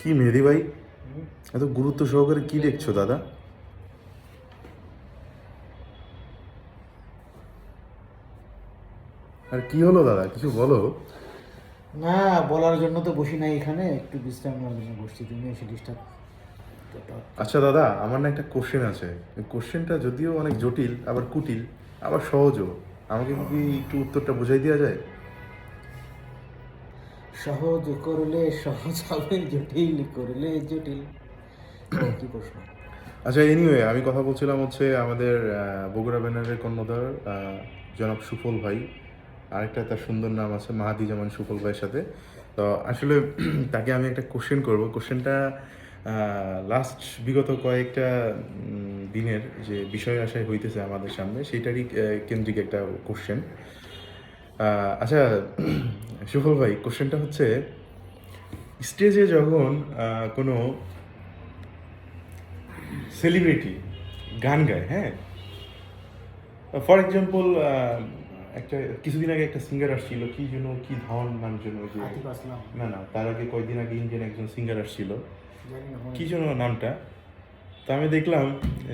কি মেহেদি ভাই? এত গুরুত্ব সহকারে কি দেখছ দাদা? আর কি হলো দাদা? কিছু বলো। না বলার জন্য তো বসি নাই এখানে। একটু বিশ্রাম নেওয়ার জন্য বসছি। তুমি এসে ডিস্টার্ব আচ্ছা দাদা আমার না একটা কোশ্চেন আছে। কোশ্চেনটা যদিও অনেক জটিল আবার কুটিল আবার সহজও। আমাকে কি একটু উত্তরটা বুঝাই দেওয়া যায়? সহজ করলে সহজ হবে, জটিল করলে জটিল। কি প্রশ্ন আচ্ছা এনিওয়ে আমি কথা বলছিলাম হচ্ছে আমাদের বগুড়া ব্যানারের কর্ণধার জনাব সুফল ভাই। আরেকটা তার সুন্দর নাম আছে মাহাদি জামান সুফল ভাইয়ের সাথে। তো আসলে তাকে আমি একটা কোশ্চেন করব। কোশ্চেনটা লাস্ট বিগত কয়েকটা দিনের যে বিষয় আশায় হইতেছে আমাদের সামনে, সেইটারই কেন্দ্রিক একটা কোশ্চেন আচ্ছা সুফল ভাই কোশ্চেনটা হচ্ছে স্টেজে যখন কোনো সেলিব্রিটি গান গায় হ্যাঁ? ফর এক্সাম্পল একটা কিছুদিন আগে একটা সিঙ্গার আসছিল কি যেন কি ধন নাম যেন ওই যে আতিফ আসলাম। না না তার আগে কয়েকদিন আগে ইন্ডিয়ান একজন সিঙ্গার আসছিল। কি যেন নামটা। তো আমি দেখলাম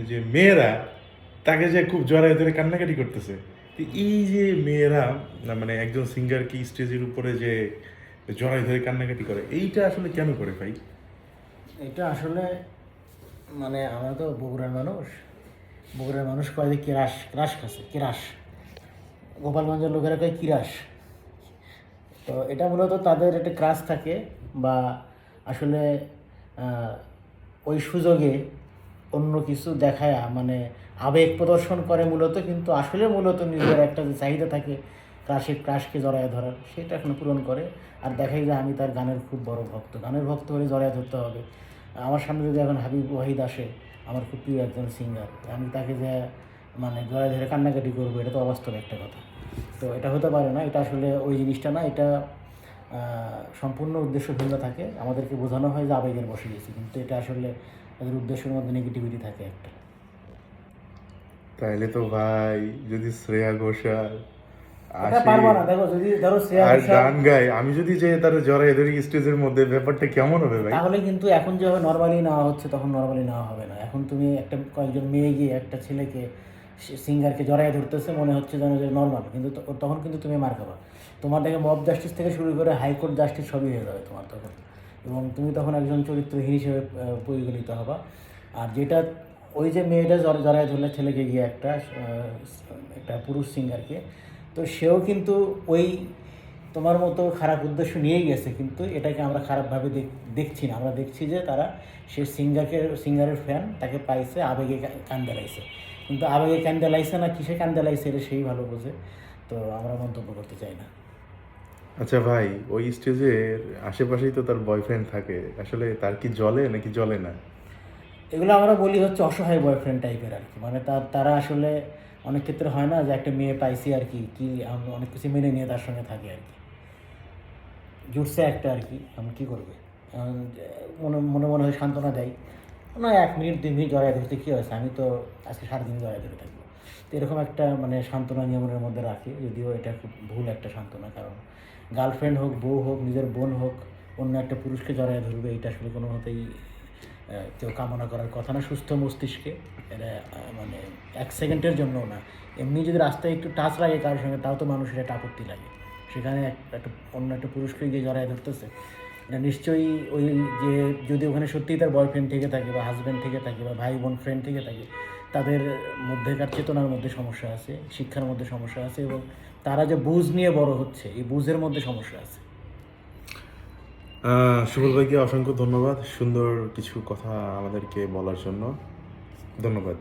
যে মেয়েরা তাকে যে খুব জড়ায় ধরে কান্নাকাটি করতেছে। এই যে মেয়েরা মানে একজন সিঙ্গার কি স্টেজের উপরে যে জড়ায় ধরে কান্নাকাটি করে, এইটা আসলে কেন করে ভাই? এটা আসলে মানে আমরা তো বগুড়ার মানুষ। বগুড়ার মানুষ কয় যে কিরাস ক্রাশ খাচ্ছে, কিরাস। গোপালগঞ্জের লোকেরা কয় কিরাস। তো এটা মূলত তাদের একটা ক্রাশ থাকে বা আসলে ওই সুযোগে অন্য কিছু দেখায় মানে আবেগ প্রদর্শন করে মূলত, কিন্তু আসলে মূলত নিজের একটা যে চাহিদা থাকে ক্রাশে ক্রাশকে জড়ায় ধরার, সেটা এখন পূরণ করে। আর দেখাই যে আমি তার গানের খুব বড় ভক্ত। গানের ভক্ত হলে জড়ায় ধরতে হবে। আমার সামনে যদি এখন হাবিব ওয়াহিদ আসে, আমার খুব প্রিয় একজন সিঙ্গার আমি তাকে যে মানে জড়ায় ধরে কান্নাকাটি করব, এটা তো অবাস্তব একটা কথা। তো এটা হতে পারে না, এটা আসলে ওই জিনিসটা না, এটা সম্পূর্ণ উদ্দেশ্য ভিন্ন থাকে। আমাদেরকে বোঝানো হয় যে আবেগের বসে গেছি কিন্তু এটা আসলে তাদের উদ্দেশ্যের মধ্যে নেগেটিভিটি থাকে একটা। তাইলে তো ভাই যদি শ্রেয়া ঘোষাল এটা আসে পারব না। দেখো যদি ধরো শ্রেয়া আর গান গায় আমি যদি যে তার জড়াই ধরি স্টেজের মধ্যে ব্যাপারটা কেমন হবে ভাই? তাহলে কিন্তু এখন যেভাবে নর্মালি নেওয়া হচ্ছে তখন নর্মালি নেওয়া হবে না। এখন তুমি একটা কয়েকজন মেয়ে গিয়ে একটা ছেলেকে সিঙ্গারকে জড়ায় ধরতেছে, মনে হচ্ছে যেন যে নর্মাল কিন্তু তখন কিন্তু তুমি মার খাবা। তোমার দেখে মব জাস্টিস থেকে শুরু করে হাইকোর্ট জাস্টিস সবই হয়ে যাবে তোমার তখন। এবং তুমি তখন একজন চরিত্রহীন হিসেবে পরিগণিত হবা। আর যেটা ওই যে মেয়েটা জড়- জড়ায় ধরলে, ছেলেকে গিয়ে একটা একটা পুরুষ সিঙ্গারকে, তো সেও কিন্তু ওই তোমার মতো খারাপ উদ্দেশ্য নিয়েই গেছে, কিন্তু এটাকে আমরা খারাপভাবে দেখ- দেখছি না। আমরা দেখছি যে তারা সে সিঙ্গারকে, সিঙ্গারের ফ্যান তাকে পাইছে, আবেগে কান দেলাইছে। কিন্তু আবেগে কান দেলাইছে না কিসে কান দেলাইছে এটা সেই ভালো বোঝে। তো আমরা মন্তব্য করতে চাই না। আচ্ছা ভাই ওই স্টেজের আশেপাশেই তো তার বয়ফ্রেন্ড থাকে। আসলে তার কি জলে নাকি জলে না? এগুলো আমরা বলি হচ্ছে অসহায় বয়ফ্রেন্ড টাইপের আর কি মানে তার তারা আসলে অনেক ক্ষেত্রে হয় না যে একটা মেয়ে পাইছি আর কি কি আমরা অনেক কিছু মেনে নিয়ে তার সঙ্গে থাকি আর কি জুটছে একটা আর কি আমি কী করবে মনে মনে মনে হয় সান্ত্বনা দেয়। না, এক মিনিট, দুই মিনিট জড়াই ধরতে কী হয়েছে? আমি তো আজকে সারাদিন জড়াই ধরে থাকব। তো এরকম একটা মানে সান্ত্বনা নিয়মনের মধ্যে রাখি, যদিও এটা খুব ভুল একটা সান্ত্বনা, কারণ গার্লফ্রেন্ড হোক, বউ হোক, নিজের বোন হোক, অন্য একটা পুরুষকে জড়াই ধরবে, এটা আসলে কোনো মতেই কেউ কামনা করার কথা না। সুস্থ মস্তিষ্কে, এটা মানে এক সেকেন্ডের জন্য না। এমনি যদি রাস্তায় একটু টাচ লাগে কারোর সঙ্গে, তাও তো মানুষের একটা আপত্তি লাগে। সেখানে এক- একটা অন্য একটা পুরুষকে গিয়ে জড়ায় ধরতেছে। নিশ্চয়ই ওই যে যদি ওখানে সত্যিই তার বয়ফ্রেন্ড থেকে থাকে বা হাজব্যান্ড থেকে থাকে বা ভাই বোন ফ্রেন্ড থেকে থাকে, তাদের মধ্যেকার চেতনার মধ্যে সমস্যা আছে, শিক্ষার মধ্যে সমস্যা আছে এবং তারা যে বুঝ নিয়ে বড় হচ্ছে, এই বুঝের মধ্যে সমস্যা আছে। সুবল ভাইকে অসংখ্য ধন্যবাদ সুন্দর কিছু কথা আমাদেরকে বলার জন্য। ধন্যবাদ।